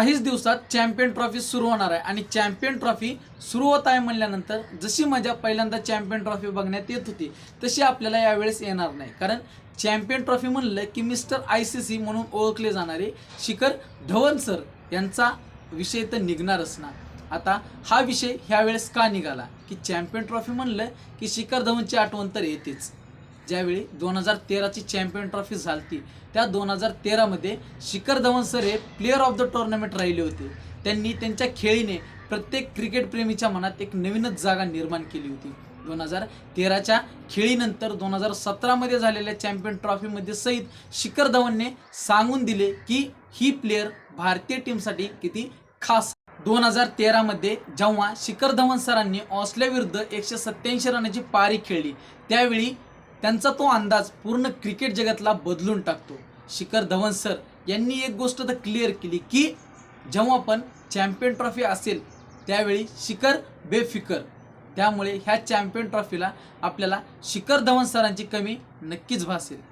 काहीच दिवसात champion trophy सुरू होणार आहे. आणि चॅम्पियन ट्रॉफी सुरू होत आहे म्हणल्यानंतर जशी मजा पहिल्यांदा चॅम्पियन ट्रॉफी बघण्यात येत होती तशी आपल्याला यावेळेस येणार नाही. कारण चॅम्पियन ट्रॉफी म्हणलं की मिस्टर आय सी सी म्हणून ओळखले जाणारे शिखर धवन सर यांचा विषय तर निघणारच ना आता हा विषय ह्यावेळेस का निघाला? की चॅम्पियन ट्रॉफी म्हणलं की शिखर धवनची आठवण तर येतेच. ज्यावेळी दोन हजार तेराची चॅम्पियन ट्रॉफी झालती त्या दोन हजार तेरामध्ये शिखर धवन सर हे प्लेअर ऑफ द टुर्नामेंट राहिले होते. त्यांनी त्यांच्या खेळीने प्रत्येक क्रिकेटप्रेमीच्या मनात एक नवीनच जागा निर्माण केली होती. दोन हजार तेराच्या खेळीनंतर दोन हजार सतरामध्ये झालेल्या चॅम्पियन ट्रॉफीमध्ये सहित शिखर धवनने सांगून दिले की ही प्लेअर भारतीय टीमसाठी किती खास दोन हजार तेरामध्ये जेव्हा शिखर धवन सरांनी ऑस्ट्रेलियाविरुद्ध एकशे सत्याऐंशी रनाची पारी खेळली त्यावेळी त्यांचा तो अंदाज पूर्ण क्रिकेट जगतला बदलून टाकतो. शिखर धवन सर यांनी एक गोष्ट तर क्लिअर केली की जेव्हा पण चॅम्पियन ट्रॉफी असेल त्यावेळी शिखर बेफिकर. त्यामुळे ह्या चॅम्पियन ट्रॉफीला आपल्याला शिखर धवन सरांची कमी नक्कीच भासेल.